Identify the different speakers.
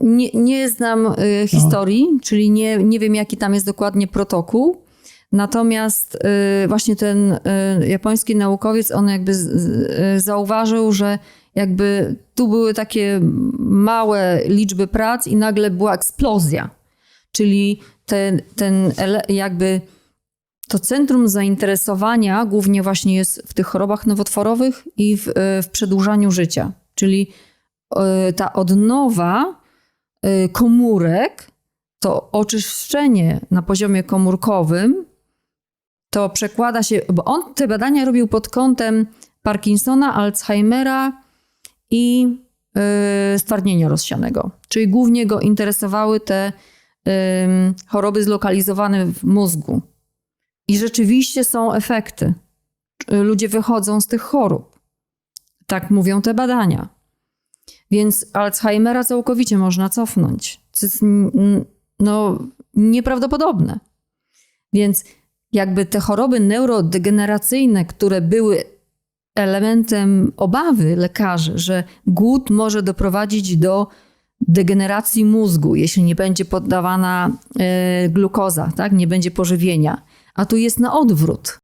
Speaker 1: Nie, nie znam y, historii, czyli nie, nie wiem, jaki tam jest dokładnie protokół. Natomiast y, właśnie ten y, japoński naukowiec, on jakby z, z, y, zauważył, że jakby tu były takie małe liczby prac i nagle była eksplozja. Czyli ten, ten jakby to centrum zainteresowania głównie właśnie jest w tych chorobach nowotworowych i w, y, w przedłużaniu życia. Czyli y, ta odnowa komórek, to oczyszczenie na poziomie komórkowym, to przekłada się, bo on te badania robił pod kątem Parkinsona, Alzheimera i y, stwardnienia rozsianego. Czyli głównie go interesowały te ym, choroby zlokalizowane w mózgu. I rzeczywiście są efekty. Y, Ludzie wychodzą z tych chorób. Tak mówią te badania. Więc Alzheimera całkowicie można cofnąć. Co jest no, nieprawdopodobne. Więc jakby te choroby neurodegeneracyjne, które były elementem obawy lekarzy, że głód może doprowadzić do degeneracji mózgu, jeśli nie będzie poddawana e, glukoza, tak? nie będzie pożywienia. A tu jest na odwrót.